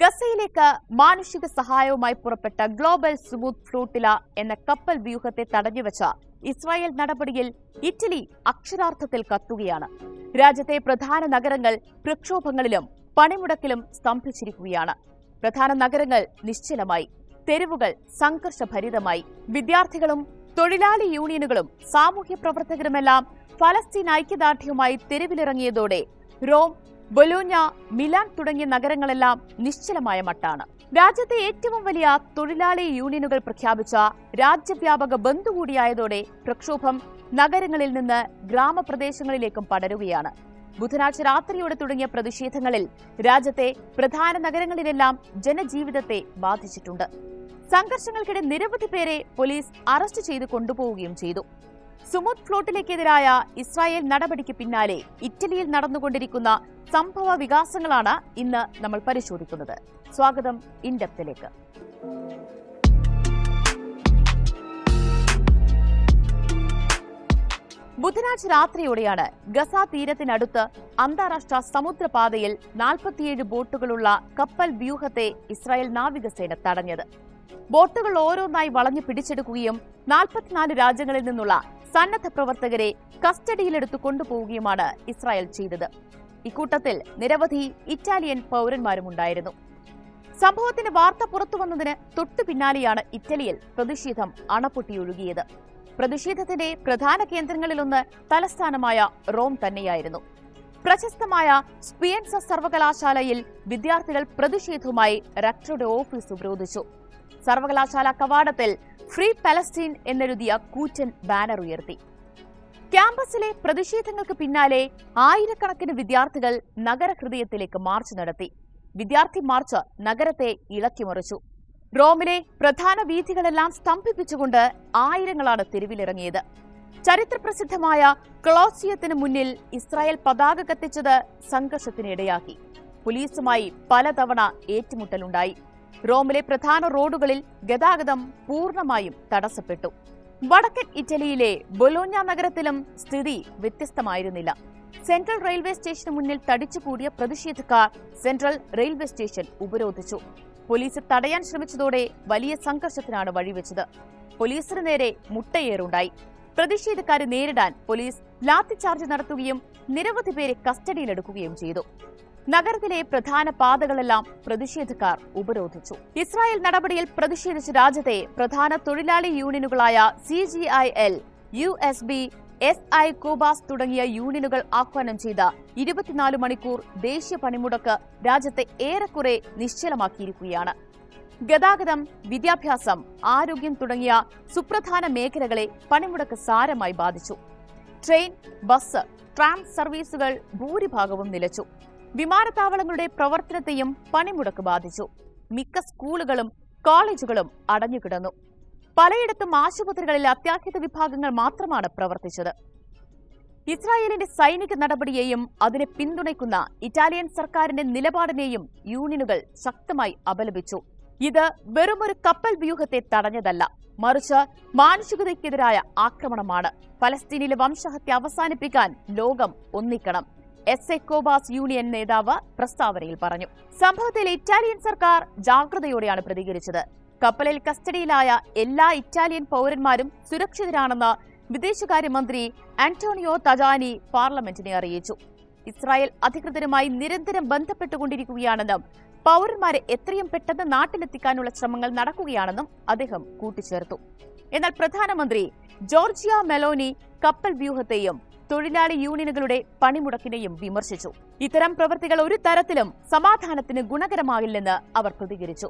ഗസയിലേക്ക് മാനുഷിക സഹായവുമായി പുറപ്പെട്ട ഗ്ലോബൽ സുമൂത്ത് ഫ്ലൂട്ടില എന്ന കപ്പൽ വ്യൂഹത്തെ തടഞ്ഞുവച്ച ഇസ്രായേൽ നടപടിയിൽ ഇറ്റലി അക്ഷരാർത്ഥത്തിൽ കത്തുകയാണ്. രാജ്യത്തെ പ്രധാന നഗരങ്ങൾ പ്രക്ഷോഭങ്ങളിലും പണിമുടക്കിലും സ്തംഭിച്ചിരിക്കുകയാണ്. പ്രധാന നഗരങ്ങൾ നിശ്ചലമായി തെരുവുകൾ സംഘർഷഭരിതമായി വിദ്യാർത്ഥികളും തൊഴിലാളി യൂണിയനുകളും സാമൂഹ്യ പ്രവർത്തകരുമെല്ലാം ഫലസ്തീൻ ഐക്യദാർഢ്യവുമായി തെരുവിലിറങ്ങിയതോടെ റോം ബൊലോഞ്ഞ മിലാൻ തുടങ്ങിയ നഗരങ്ങളെല്ലാം നിശ്ചലമായ മട്ടാണ്. രാജ്യത്തെ ഏറ്റവും വലിയ തൊഴിലാളി യൂണിയനുകൾ പ്രഖ്യാപിച്ച രാജ്യവ്യാപക ബന്ധു കൂടിയായതോടെ പ്രക്ഷോഭം നഗരങ്ങളിൽ നിന്ന് ഗ്രാമപ്രദേശങ്ങളിലേക്കും പടരുകയാണ്. ബുധനാഴ്ച രാത്രിയോടെ തുടങ്ങിയ പ്രതിഷേധങ്ങളിൽ രാജ്യത്തെ പ്രധാന നഗരങ്ങളിലെല്ലാം ജനജീവിതത്തെ ബാധിച്ചിട്ടുണ്ട്. സംഘർഷങ്ങൾക്കിടെ നിരവധി പേരെ പോലീസ് അറസ്റ്റ് ചെയ്ത് കൊണ്ടുപോവുകയും ചെയ്തു. സുമുദ് ഫ്ലോട്ടിലേക്കെതിരായ ഇസ്രായേൽ നടപടിക്ക് പിന്നാലെ ഇറ്റലിയിൽ നടന്നുകൊണ്ടിരിക്കുന്ന സംഭവ വികാസങ്ങളാണ് ഇന്ന് നമ്മൾ പരിശോധിക്കുന്നത്. സ്വാഗതം ഇൻഡെപ്തിലേക്ക്. ബുധനാഴ്ച രാത്രിയോടെയാണ് ഗസ തീരത്തിനടുത്ത് അന്താരാഷ്ട്ര സമുദ്രപാതയിൽ നാൽപ്പത്തിയേഴ് ബോട്ടുകളുള്ള കപ്പൽ വ്യൂഹത്തെ ഇസ്രായേൽ നാവികസേന തടഞ്ഞത്. ബോട്ടുകൾ ഓരോന്നായി വളഞ്ഞു പിടിച്ചെടുക്കുകയും നാൽപ്പത്തിനാല് രാജ്യങ്ങളിൽ നിന്നുള്ള സന്നദ്ധ പ്രവർത്തകരെ കസ്റ്റഡിയിലെടുത്തു കൊണ്ടുപോവുകയുമാണ് ഇസ്രായേൽ ചെയ്തത്. ഇക്കൂട്ടത്തിൽ നിരവധി ഇറ്റാലിയൻ പൗരന്മാരുമുണ്ടായിരുന്നു. സംഭവത്തിന്റെ വാർത്ത പുറത്തുവന്നതിന് തൊട്ടു പിന്നാലെയാണ് ഇറ്റലിയിൽ പ്രതിഷേധം അണപ്പൊട്ടിയൊഴുകിയത് പ്രതിഷേധത്തിന്റെ പ്രധാന കേന്ദ്രങ്ങളിലൊന്ന് തലസ്ഥാനമായ റോം തന്നെയായിരുന്നു. പ്രശസ്തമായ സ്പിയൻസ സർവകലാശാലയിൽ വിദ്യാർത്ഥികൾ പ്രതിഷേധവുമായി റക്ടറുടെ ഓഫീസ് ഉപരോധിച്ചു. സർവകലാശാല കവാടത്തിൽ ഫ്രീ പലസ്റ്റീൻ എന്നെഴുതിയ കൂറ്റൻ ബാനർ ഉയർത്തി. ക്യാമ്പസിലെ പ്രതിഷേധങ്ങൾക്ക് പിന്നാലെ ആയിരക്കണക്കിന് വിദ്യാർത്ഥികൾ നഗരഹൃദയത്തിലേക്ക് മാർച്ച് നടത്തി. വിദ്യാർത്ഥി മാർച്ച് നഗരത്തെ ഇളക്കിമറിച്ചു റോമിലെ പ്രധാന വീഥികളെല്ലാം സ്തംഭിപ്പിച്ചുകൊണ്ട് ആയിരങ്ങളാണ് തെരുവിലിറങ്ങിയത്. ചരിത്രപ്രസിദ്ധമായ ക്ലോസിയത്തിന് മുന്നിൽ ഇസ്രായേൽ പതാക കത്തിച്ചത് സംഘർഷത്തിനിടയാക്കി. പോലീസുമായി പലതവണ ഏറ്റുമുട്ടലുണ്ടായി. റോമിലെ പ്രധാന റോഡുകളിൽ ഗതാഗതം പൂർണമായും തടസ്സപ്പെട്ടു. വടക്കൻ ഇറ്റലിയിലെ ബൊലോഞ്ഞ നഗരത്തിലും സ്ഥിതി വ്യത്യസ്തമായിരുന്നില്ല. സെൻട്രൽ റെയിൽവേ സ്റ്റേഷന് മുന്നിൽ തടിച്ചുകൂടിയ പ്രതിഷേധക്കാർ സെൻട്രൽ റെയിൽവേ സ്റ്റേഷൻ ഉപരോധിച്ചു. പോലീസ് തടയാൻ ശ്രമിച്ചതോടെ വലിയ സംഘർഷത്തിനാണ് വഴിവെച്ചത്. പോലീസിന് നേരെ മുട്ടയേറുണ്ടായി. പ്രതിഷേധക്കാരെ നേരിടാൻ പോലീസ് ലാത്തിചാർജ് നടത്തുകയും നിരവധി പേരെ കസ്റ്റഡിയിലെടുക്കുകയും ചെയ്തു. നഗരത്തിലെ പ്രധാന പാതകളെല്ലാം പ്രതിഷേധക്കാർ ഉപരോധിച്ചു. ഇസ്രായേൽ നടപടിയിൽ പ്രതിഷേധിച്ച രാജ്യത്തെ പ്രധാന തൊഴിലാളി യൂണിയനുകളായ C G I L U S B S I Cobas തുടങ്ങിയ യൂണിയനുകൾ ആഹ്വാനം ചെയ്ത ഇരുപത്തിനാല് മണിക്കൂർ ദേശീയ പണിമുടക്ക് രാജ്യത്തെ ഏറെക്കുറെ നിശ്ചലമാക്കിയിരിക്കുകയാണ്. ഗതാഗതം വിദ്യാഭ്യാസം ആരോഗ്യം തുടങ്ങിയ സുപ്രധാന മേഖലകളെ പണിമുടക്ക് സാരമായി ബാധിച്ചു. ട്രെയിൻ ബസ് ട്രാം സർവീസുകൾ ഭൂരിഭാഗവും നിലച്ചു. വിമാനത്താവളങ്ങളുടെ പ്രവർത്തനത്തെയും പണിമുടക്ക് ബാധിച്ചു. മിക്ക സ്കൂളുകളും കോളേജുകളും അടഞ്ഞുകിടന്നു പലയിടത്തും ആശുപത്രികളിൽ അത്യാഹിത വിഭാഗങ്ങൾ മാത്രമാണ് പ്രവർത്തിച്ചത്. ഇസ്രായേലിന്റെ സൈനിക നടപടിയെയും അതിനെ പിന്തുണയ്ക്കുന്ന ഇറ്റാലിയൻ സർക്കാരിന്റെ നിലപാടിനെയും യൂണിയനുകൾ ശക്തമായി അപലപിച്ചു. ഇത് വെറുമൊരു കപ്പൽ വ്യൂഹത്തെ തടഞ്ഞതല്ല മറിച്ച് മാനുഷികതയ്ക്കെതിരായ ആക്രമണമാണ്. ഫലസ്തീനിലെ വംശഹത്യ അവസാനിപ്പിക്കാൻ ലോകം ഒന്നിക്കണം. എസ് എക്കോബാസ് യൂണിയൻ നേതാവ് പ്രസ്താവനയിൽ പറഞ്ഞു. സംഭവത്തിൽ ഇറ്റാലിയൻ സർക്കാർ ജാഗ്രതയോടെയാണ് പ്രതികരിച്ചത്. കപ്പലിൽ കസ്റ്റഡിയിലായ എല്ലാ ഇറ്റാലിയൻ പൗരന്മാരും സുരക്ഷിതരാണെന്ന് വിദേശകാര്യമന്ത്രി ആന്റോണിയോ തജാനി പാർലമെന്റിനെ അറിയിച്ചു. ഇസ്രായേൽ അധികൃതരുമായി നിരന്തരം ബന്ധപ്പെട്ടുകൊണ്ടിരിക്കുകയാണെന്നും പൗരന്മാരെ എത്രയും പെട്ടെന്ന് നാട്ടിലെത്തിക്കാനുള്ള ശ്രമങ്ങൾ നടക്കുകയാണെന്നും അദ്ദേഹം കൂട്ടിച്ചേർത്തു. എന്നാൽ പ്രധാനമന്ത്രി ജോർജിയ മെലോനി കപ്പൽ വ്യൂഹത്തെയും തൊഴിലാളി യൂണിയനുകളുടെ പണിമുടക്കിനെയും വിമർശിച്ചു. ഇത്തരം പ്രവൃത്തികൾ ഒരു തരത്തിലും സമാധാനത്തിന് ഗുണകരമാകില്ലെന്ന് അവർ പ്രതികരിച്ചു.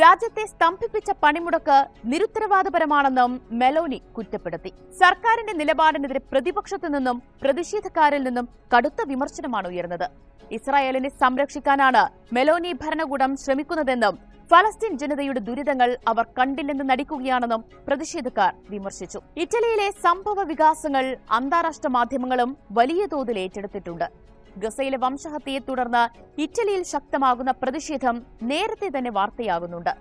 രാജ്യത്തെ സ്തംഭിപ്പിച്ച പണിമുടക്ക് നിരുത്തരവാദപരമാണെന്നും മെലോനി കുറ്റപ്പെടുത്തി. സർക്കാരിന്റെ നിലപാടിനെതിരെ പ്രതിപക്ഷത്തു നിന്നും പ്രതിഷേധക്കാരിൽ നിന്നും കടുത്ത വിമർശനമാണ് ഉയർന്നത്. ഇസ്രായേലിനെ സംരക്ഷിക്കാനാണ് മെലോനി ഭരണകൂടം ശ്രമിക്കുന്നതെന്നും ഫലസ്തീൻ ജനതയുടെ ദുരിതങ്ങൾ അവർ കണ്ടില്ലെന്ന് നടിക്കുകയാണെന്നും പ്രതിഷേധക്കാർ വിമർശിച്ചു. ഇറ്റലിയിലെ സംഭവ വികാസങ്ങൾ അന്താരാഷ്ട്ര മാധ്യമങ്ങളും വലിയ തോതിൽ ഏറ്റെടുത്തിട്ടുണ്ട്. ഗസയിലെ വംശഹത്യയെ തുടർന്ന് ഇറ്റലിയിൽ ശക്തമാകുന്ന പ്രതിഷേധം നേരത്തെ തന്നെ വാർത്തയാകുന്നുണ്ട്.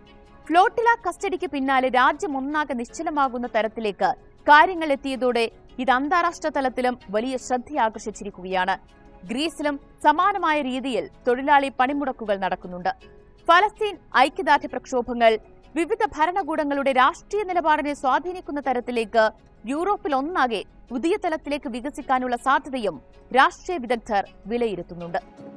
ഫ്ലോട്ടില കസ്റ്റഡിക്ക് പിന്നാലെ രാജ്യം ഒന്നാകെ നിശ്ചലമാകുന്ന തരത്തിലേക്ക് കാര്യങ്ങൾ എത്തിയതോടെ ഇത് അന്താരാഷ്ട്ര തലത്തിലും വലിയ ശ്രദ്ധയാകർഷിച്ചിരിക്കുകയാണ്. ഗ്രീസിലും സമാനമായ രീതിയിൽ തൊഴിലാളി പണിമുടക്കുകൾ നടക്കുന്നുണ്ട്. ഫലസ്തീൻ ഐക്യദാർഢ്യ പ്രക്ഷോഭങ്ങൾ വിവിധ ഭരണകൂടങ്ങളുടെ രാഷ്ട്രീയ നിലപാടിനെ സ്വാധീനിക്കുന്ന തരത്തിലേക്ക് യൂറോപ്പിൽ ഒന്നാകെ പുതിയ തലത്തിലേക്ക് വികസിക്കാനുള്ള സാധ്യതയും രാഷ്ട്രീയ വിദഗ്ധർ വിലയിരുത്തുന്നുണ്ട്.